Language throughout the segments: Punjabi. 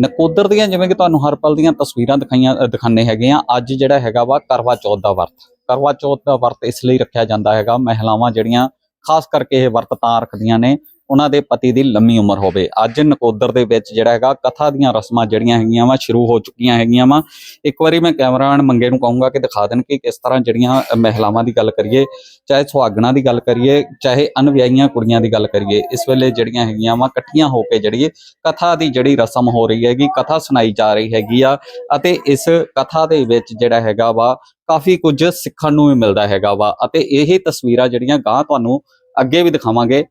ਨਕੋਦਰ ਦੀਆਂ ਜਿਵੇਂ ਕਿ ਤੁਹਾਨੂੰ ਹਰ ਪਲ ਦੀਆਂ ਤਸਵੀਰਾਂ ਦਿਖਾਈਆਂ ਅ, ਦਿਖਾਉਂਦੇ ਹੈਗੇ ਆ। ਅੱਜ ਜਿਹੜਾ ਹੈਗਾ ਵਾ ਕਰਵਾ ਚੌਥ ਦਾ ਵਰਤ। ਕਰਵਾ ਚੌਥ ਦਾ ਵਰਤ ਇਸ ਲਈ ਰੱਖਿਆ ਜਾਂਦਾ ਹੈਗਾ। ਮਹਿਲਾਵਾਂ ਜਿਹੜੀਆਂ ਖਾਸ ਕਰਕੇ ਇਹ ਵਰਤ ਤਾਂ ਰੱਖਦੀਆਂ ਨੇ ਉਹਨਾਂ ਦੇ ਪਤੀ ਦੀ ਲੰਮੀ ਉਮਰ ਹੋਵੇ। ਅੱਜ ਨਕੋਦਰ ਦੇ ਵਿੱਚ ਜਿਹੜਾ ਹੈਗਾ, ਕਥਾ ਦੀਆਂ ਰਸਮਾਂ ਜਿਹੜੀਆਂ ਹੈਗੀਆਂ ਵਾ, ਸ਼ੁਰੂ ਹੋ ਚੁੱਕੀਆਂ ਹੈਗੀਆਂ ਵਾ। ਇੱਕ ਵਾਰੀ ਮੈਂ ਕੈਮਰਾਮੈਨ ਮੰਗੇ ਨੂੰ ਕਹੂੰਗਾ ਕਿ ਦਿਖਾ ਦੇਣ ਕਿ ਕਿਸ ਤਰ੍ਹਾਂ ਜਿਹੜੀਆਂ ਮਹਿਲਾਵਾਂ ਦੀ ਗੱਲ ਕਰੀਏ, ਚਾਹੇ ਸੁਹਾਗਣਾ ਦੀ ਗੱਲ ਕਰੀਏ, ਚਾਹੇ ਅਨਵਿਆਹੀਆਂ ਕੁੜੀਆਂ ਦੀ ਗੱਲ ਕਰੀਏ, ਇਸ ਵੇਲੇ ਜਿਹੜੀਆਂ ਹੈਗੀਆਂ ਵਾ, ਇਕੱਠੀਆਂ ਹੋ ਕੇ ਜਿਹੜੀ ਕਥਾ ਦੀ ਜਿਹੜੀ ਰਸਮ ਹੋ ਰਹੀ ਹੈਗੀ, ਕਥਾ ਸੁਣਾਈ ਜਾ ਰਹੀ ਹੈਗੀ ਆ। ਅਤੇ ਇਸ ਕਥਾ ਦੇ ਵਿੱਚ ਜਿਹੜਾ ਹੈਗਾ ਵਾ, ਕਾਫੀ ਕੁਝ ਸਿੱਖਣ ਨੂੰ ਵੀ ਮਿਲਦਾ ਹੈਗਾ ਵਾ। ਅਤੇ ਇਹ ਤਸਵੀਰਾਂ ਜਿਹੜੀਆਂ ਗਾਂ ਤੁਹਾਨੂੰ ਅੱਗੇ ਵੀ ਦਿਖਾਵਾਂਗੇ।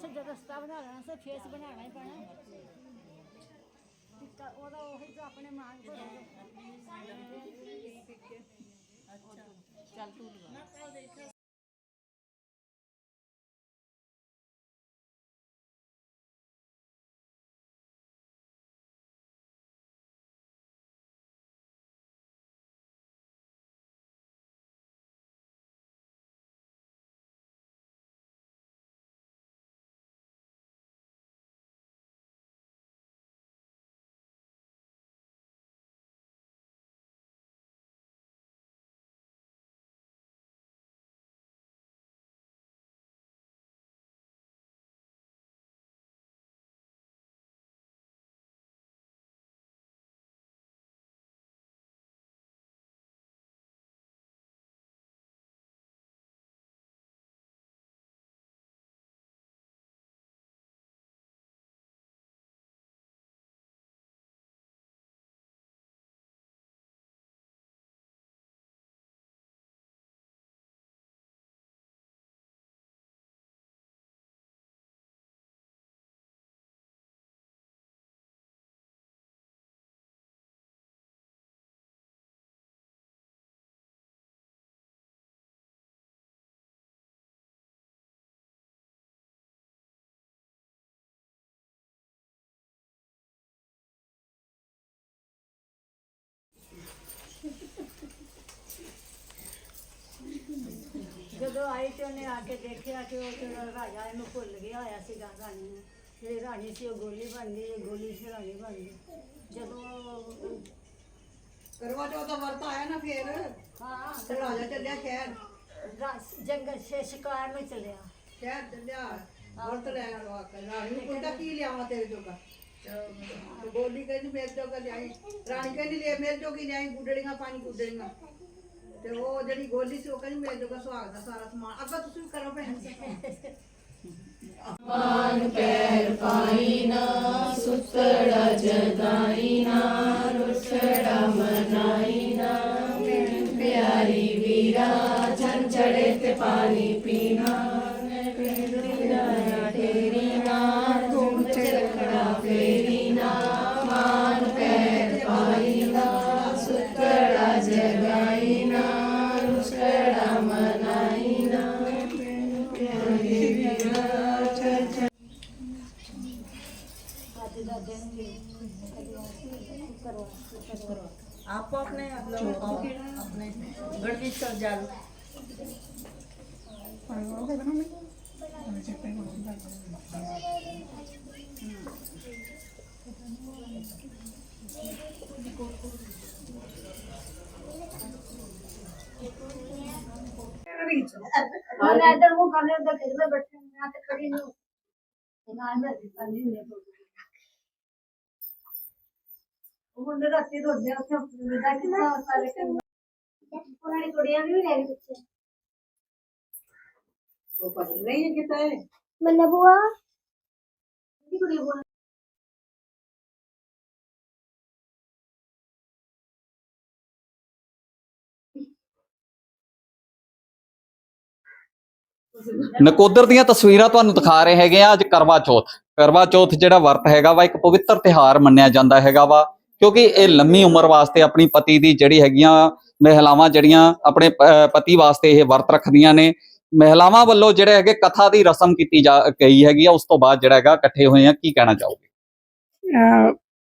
ਸੱਜਾ ਰਸਤਾ ਬਣਾ ਲੈਣਾ ਸੀ ਫੇਸ ਬਣਾਉਣਾ ਹੀ ਪੈਣਾ। ਟਿੱਕਾ ਉਹਦਾ ਉਹੀ ਜੋ ਆਪਣੇ ਮਾਨ ਕੋ ਜਦੋਂ ਆਈ ਤੇ ਉਹਨੇ ਆ ਕੇ ਦੇਖਿਆ ਕਿ ਉਹ ਜਿਹੜਾ ਰਾਜਾ ਇਹਨੂੰ ਭੁੱਲ ਗਿਆ ਹੋਇਆ ਸੀਗਾ ਰਾਣੀ ਨੂੰ। ਜਿਹੜੀ ਰਾਣੀ ਸੀ ਉਹ ਗੋਲੀ ਬਣ ਗਈ ਇਹ ਗੋਲੀ ਸੀ ਰਾਣੀ ਬਣ ਗਈ। ਜਦੋਂ ਕਰਵਾ ਚੌਥ ਦਾ ਵਰਤ ਆਇਆ ਨਾ ਫੇਰ। ਹਾਂ। ਤੇ ਰਾਜਾ ਚੱਲਿਆ ਸ਼ਹਿਰ। ਰਾ- ਜੰਗਲ ਸੇ ਸ਼ਿਕਾਰ ਨੂੰ ਚੱਲਿਆ। ਸ਼ਹਿਰ ਚੱਲਿਆ ਵਰਤ ਲੈਣ ਵਾਸਤੇ ਰਾਣੀ ਨੂੰ ਪੁੱਛਦਾ ਕੀ ਲਿਆਵਾਂ ਤੇਰੇ ਜੋਗਾ? ਤੇ ਬੋਲੀ ਕਹਿੰਦੀ ਮੇਰੇ ਜੋਗਾ ਲਿਆਈ। ਰਾਣੀ ਕਹਿੰਦੀ ਲੈ ਮੇਰੇ ਜੋਗੀ ਲਿਆਈ ਗੁੱਡੜੀਆਂ ਪਾਣੀ ਗੁੱਡੜੀਆਂ। ਤੇ ਉਹ ਜਿਹੜੀ ਗੋਲੀ ਸੀ, ਉਹ ਕਹਿੰਦੀ ਮੇਰੇ ਜੋਗਾ ਸੁਹਾਗ ਦਾ ਸਾਰਾ ਸਮਾਨ। ਅੱਗਾ ਤੁਸੀਂ ਵੀ ਕਰੋ ਭੈਣ ਜੀ। ਮਾਨ ਪੈਰ ਪਾਈਨਾ ਸੁਤੜਾ ਜਦਾਈਨਾ ਰੁਠੜਾ ਮਨਾਈਨਾ ਪਿਆਰੀ ਵੀਰਾ आप अपने अपने गणवीर सर जाल। और इधर वो कर रहे हो तो खेल में बैठे हैं। यहाँ तक कभी नहीं ਉਹ ਮੁੰਡੇ ਰਾਤੀ ਰੋਦੇ ਉੱਥੇ ਵਿਦਾ ਕੀਤਾ ਸਾਰੇ ਕੰਮ? ਉਹਨਾਂ ਦੀ ਕੁੜੀਆਂ ਵੀ ਲੈ ਗਏ ਪਿੱਛੇ। ਉਹ ਪਤਾ ਨਹੀਂ ਕਿਤਾ ਹੈ ਮੰਨਾ ਬੁਆ ਦੀ ਕੁੜੀ ਬੁਆ ਨਕੋਦਰ ਦੀਆਂ ਤਸਵੀਰਾਂ ਤੁਹਾਨੂੰ ਦਿਖਾ ਰਹੇ ਹੈਗੇ ਆ ਅੱਜ ਕਰਵਾ ਚੌਥ। ਕਰਵਾ ਚੌਥ ਜਿਹੜਾ ਵਰਤ ਹੈਗਾ ਵਾ ਇੱਕ ਪਵਿੱਤਰ ਤਿਹਾਰ ਮੰਨਿਆ ਜਾਂਦਾ ਹੈਗਾ ਵਾ। ਕਿਉਂਕਿ ਇਹ ਲੰਮੀ ਉਮਰ ਵਾਸਤੇ ਆਪਣੀ ਪਤੀ ਦੀ ਜਿਹੜੀ ਹੈਗੀਆਂ ਮਹਿਲਾਵਾਂ ਜਿਹੜੀਆਂ ਆਪਣੇ ਪਤੀ ਵਾਸਤੇ ਇਹ ਵਰਤ ਰੱਖਦੀਆਂ ਨੇ। ਮਹਿਲਾਵਾਂ ਵੱਲੋਂ ਜਿਹੜੇ ਹੈਗੇ ਕਥਾ ਦੀ ਰਸਮ ਕੀਤੀ ਜਾ, ਗਈ ਹੈਗੀ ਆ, ਉਸ ਤੋਂ ਬਾਅਦ ਜਿਹੜਾ ਹੈਗਾ ਇਕੱਠੇ ਹੋਏ ਆ। ਕੀ ਕਹਿਣਾ ਚਾਹੋਗੇ?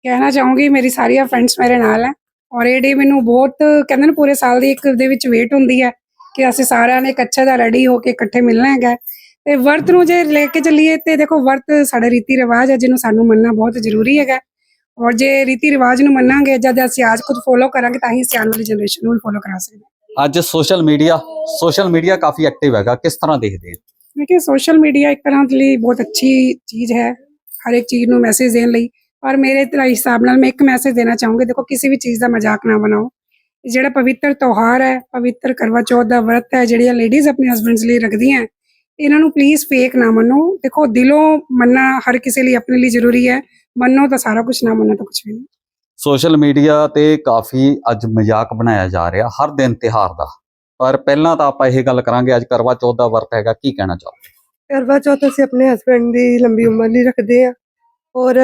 ਕਹਿਣਾ ਚਾਹੂੰਗੀ, ਮੇਰੀ ਸਾਰੀਆਂ ਫਰੈਂਡਸ ਮੇਰੇ ਨਾਲ ਹੈ ਔਰ ਇਹ ਡੇ ਮੈਨੂੰ ਬਹੁਤ ਕਹਿੰਦੇ ਨੇ ਪੂਰੇ ਸਾਲ ਦੀ ਇੱਕ ਦੇ ਵਿੱਚ ਵੇਟ ਹੁੰਦੀ ਹੈ ਕਿ ਅਸੀਂ ਸਾਰਿਆਂ ਨੇ ਇਕੱਠੇ ਦਾ ਰੈਡੀ ਹੋ ਕੇ ਇਕੱਠੇ ਮਿਲਣਾ ਹੈਗਾ। ਤੇ ਵਰਤ ਨੂੰ ਜੇ ਲੈ ਕੇ ਚੱਲੀਏ ਤੇ ਦੇਖੋ ਵਰਤ ਸਾਡਾ ਰੀਤੀ ਰਿਵਾਜ ਹੈ ਜਿਹਨੂੰ ਸਾਨੂੰ ਮੰਨਣਾ ਬਹੁਤ ਜ਼ਰੂਰੀ ਹੈਗਾ। ਔਰ ਜੇ ਰੀਤੀ ਰਿਵਾਜ ਨੂੰ ਮੰਨਾਂਗੇ ਜਦ ਅਸੀਂ ਅੱਜ ਖੁਦ ਫੋਲੋ ਕਰਾਂਗੇ ਤਾਂ ਹੀ ਅਸੀਂ ਆਉਣ ਵਾਲੀ ਜਨਰੇਸ਼ਨ ਨੂੰ ਫੋਲੋ ਕਰਾ ਸਕਦੇ ਹਾਂ। ਅੱਜ ਸੋਸ਼ਲ ਮੀਡੀਆ ਸੋਸ਼ਲ ਮੀਡੀਆ ਕਾਫੀ ਐਕਟਿਵ ਹੈਗਾ। ਕਿਸ ਤਰ੍ਹਾਂ ਦੇਖਦੇ ਆ ਦੇਖिए ਸੋਸ਼ਲ ਮੀਡੀਆ ਇੱਕ ਤਰ੍ਹਾਂ ਦੇ ਲਈ ਬਹੁਤ ਅੱਛੀ ਚੀਜ਼ ਹੈ ਹਰ ਇੱਕ ਚੀਜ਼ ਨੂੰ ਮੈਸੇਜ ਦੇਣ ਲਈ। ਪਰ ਮੇਰੇ ਤਰ੍ਹਾਂ ਹਿਸਾਬ ਨਾਲ ਮੈਂ ਇੱਕ ਮੈਸੇਜ ਦੇਣਾ ਚਾਹੂੰਗੀ। ਦੇਖੋ ਕਿਸੇ ਵੀ ਚੀਜ਼ ਦਾ ਮਜ਼ਾਕ ਨਾ ਬਣਾਓ। ਜਿਹੜਾ ਪਵਿੱਤਰ ਤਿਉਹਾਰ ਹੈ ਪਵਿੱਤਰ ਕਰਵਾ ਚੌਥ ਦਾ ਵਰਤ ਹੈ ਜਿਹੜੀਆਂ ਲੇਡੀਜ਼ ਆਪਣੇ ਹਸਬੰਡਸ ਲਈ ਰੱਖਦੀਆਂ ਇਹਨਾਂ ਨੂੰ ਪਲੀਜ਼ ਫੇਕ ਨਾ ਮੰਨੋ। ਦੇਖੋ ਦਿਲੋਂ ਮੰਨਣਾ ਹਰ ਕਿਸੇ ਲਈ ਆਪਣੇ ਲਈ ਜ਼ਰੂਰੀ ਹੈ। ਮੰਨੋ ਤਾਂ ਸਾਰਾ ਕੁਝ ਨਾ ਮੰਨੋ ਤਾਂ ਕੁਝ ਵੀ ਨਹੀਂ। ਸੋਸ਼ਲ ਮੀਡੀਆ ਤੇ ਕਾਫੀ ਅੱਜ ਮਜ਼ਾਕ ਬਣਾਇਆ ਜਾ ਰਿਹਾ ਹਰ ਦਿਨ ਤਿਹਾਰ ਦਾ। ਪਰ ਪਹਿਲਾਂ ਤਾਂ ਆਪਾਂ ਇਹ ਗੱਲ ਕਰਾਂਗੇ ਅੱਜ ਕਰਵਾ ਚੌਥ ਦਾ ਵਰਤ ਹੈਗਾ ਕੀ ਕਹਿਣਾ ਚਾਹੋਗੇ? ਕਰਵਾ ਚੌਥ ਅਸੀਂ ਆਪਣੇ ਹਸਬੰਡ ਦੀ ਲੰਬੀ ਉਮਰ ਲਈ ਰੱਖਦੇ ਆ ਔਰ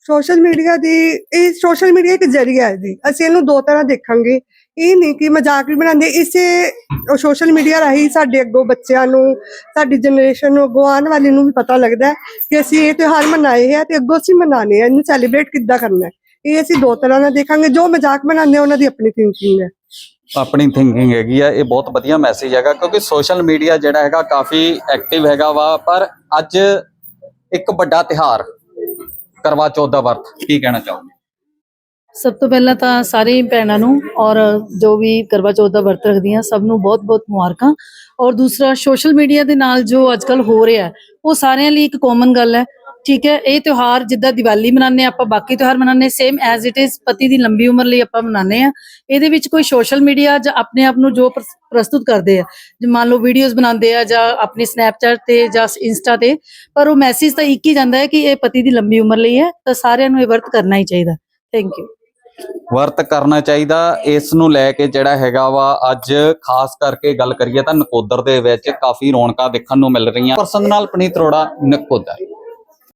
ਸੋਸ਼ਲ ਮੀਡੀਆ ਦੀ ਇਹ ਸੋਸ਼ਲ ਮੀਡੀਆ ਇੱਕ ਜ਼ਰੀਆ ਹੈ ਜੀ। ਅਸੀਂ ਇਹਨੂੰ ਦੋ ਤਰ੍ਹਾਂ ਦੇਖਾਂਗੇ। ਇਹ ਨਹੀਂ ਕਿ ਮਜ਼ਾਕ ਵੀ ਬਣਾਉਂਦੇ, ਇਸੇ ਸੋਸ਼ਲ ਮੀਡੀਆ ਰਾਹੀਂ ਸਾਡੇ ਅੱਗੋਂ ਬੱਚਿਆਂ ਨੂੰ, ਸਾਡੀ ਜਨਰੇਸ਼ਨ ਨੂੰ ਅੱਗੋਂ ਆਉਣ ਵਾਲੀ ਨੂੰ ਵੀ ਪਤਾ ਲੱਗਦਾ ਹੈ ਕਿ ਅਸੀਂ ਇਹ ਤਿਉਹਾਰ ਮਨਾਏ ਹੈ ਤੇ ਅੱਗੋਂ ਅਸੀਂ ਮਨਾਣੇ ਆ ਇਹਨੂੰ ਸੈਲੀਬ੍ਰੇਟ ਕਿੱਦਾਂ ਕਰਨਾ ਹੈ। ਇਹ ਅਸੀਂ ਦੋ ਤਰ੍ਹਾਂ ਨਾਲ ਦੇਖਾਂਗੇ, ਜੋ ਮਜ਼ਾਕ ਬਣਾਉਂਦੇ ਉਹਨਾਂ ਦੀ ਆਪਣੀ ਥਿੰਕਿੰਗ ਹੈ। ਆਪਣੀ ਥਿੰਕਿੰਗ ਹੈਗੀ ਆ, ਇਹ ਬਹੁਤ ਵਧੀਆ ਮੈਸੇਜ ਹੈਗਾ, ਕਿਉਂਕਿ ਸੋਸ਼ਲ ਮੀਡੀਆ ਜਿਹੜਾ ਹੈਗਾ ਕਾਫੀ ਐਕਟਿਵ ਹੈਗਾ ਵਾ, ਪਰ ਅੱਜ ਇੱਕ ਵੱਡਾ ਤਿਹਾਰ ਕਰਵਾ ਚੌਥ ਦਾ ਵਰਤ, ਕੀ ਕਹਿਣਾ ਚਾਹੋਗੇ? ਸਭ ਤੋਂ ਪਹਿਲਾਂ ਤਾਂ ਸਾਰੇ ਭੈਣਾਂ ਨੂੰ ਔਰ ਜੋ ਵੀ ਕਰਵਾ ਚੌਥ ਦਾ ਵਰਤ ਰੱਖਦੀਆਂ, ਸਭ ਨੂੰ ਬਹੁਤ-ਬਹੁਤ ਮੁਬਾਰਕਾਂ। ਔਰ ਦੂਸਰਾ ਸੋਸ਼ਲ ਮੀਡੀਆ ਦੇ ਨਾਲ ਜੋ ਅੱਜਕੱਲ ਹੋ ਰਿਹਾ ਉਹ ਸਾਰਿਆਂ ਲਈ ਇੱਕ ਕਾਮਨ ਗੱਲ ਹੈ। ਠੀਕ ਹੈ, ਇਹ ਤਿਉਹਾਰ ਜਿੱਦਾਂ ਦੀਵਾਲੀ ਮਨਾਉਂਦੇ ਹਾਂ, ਆਪਾਂ ਬਾਕੀ ਤਿਉਹਾਰ ਮਨਾਉਂਦੇ ਸੇਮ ਐਜ਼ ਇਟ ਇਜ਼ ਪਤੀ ਦੀ ਲੰਬੀ ਉਮਰ ਲਈ ਆਪਾਂ ਮਨਾਉਂਦੇ ਆ ਇਹਦੇ ਵਿੱਚ ਕੋਈ ਸੋਸ਼ਲ ਮੀਡੀਆ ਜਾਂ ਆਪਣੇ ਆਪ ਨੂੰ ਜੋ ਪ੍ਰਸਤੁਤ ਕਰਦੇ ਆ, ਜੇ ਮੰਨ ਲਓ ਵੀਡੀਓਜ਼ ਬਣਾਉਂਦੇ ਆ ਜਾਂ ਆਪਣੀ ਸਨੈਪਚੈਟ ਤੇ ਜਾਂ ਇੰਸਟਾ ਤੇ, ਪਰ ਉਹ ਮੈਸੇਜ ਤਾਂ ਇੱਕ ਹੀ ਜਾਂਦਾ ਹੈ ਕਿ ਇਹ ਪਤੀ ਦੀ ਲੰਬੀ ਉਮਰ ਲਈ ਹੈ, ਤਾਂ ਸਾਰਿਆਂ ਨੂੰ ਇਹ ਵਰਤ ਕਰਨਾ ਹੀ ਚਾਹੀਦਾ। ਥੈਂਕ ਯੂ ਵਰਤ ਕਰਨਾ ਚਾਹੀਦਾ। ਇਸ ਨੂੰ ਲੈ ਕੇ ਜਿਹੜਾ ਹੈਗਾ ਵਾ, ਅੱਜ ਖਾਸ ਕਰਕੇ ਗੱਲ ਕਰੀਏ ਤਾਂ ਨਕੋਦਰ ਦੇ ਵਿੱਚ ਕਾਫੀ ਰੌਣਕਾਂ ਦੇਖਣ ਨੂੰ ਮਿਲ ਰਹੀਆਂ। ਪਰਸਨ ਨਾਲ ਪਨੀਤ ਰੋੜਾ ਨਕੋਦਰ।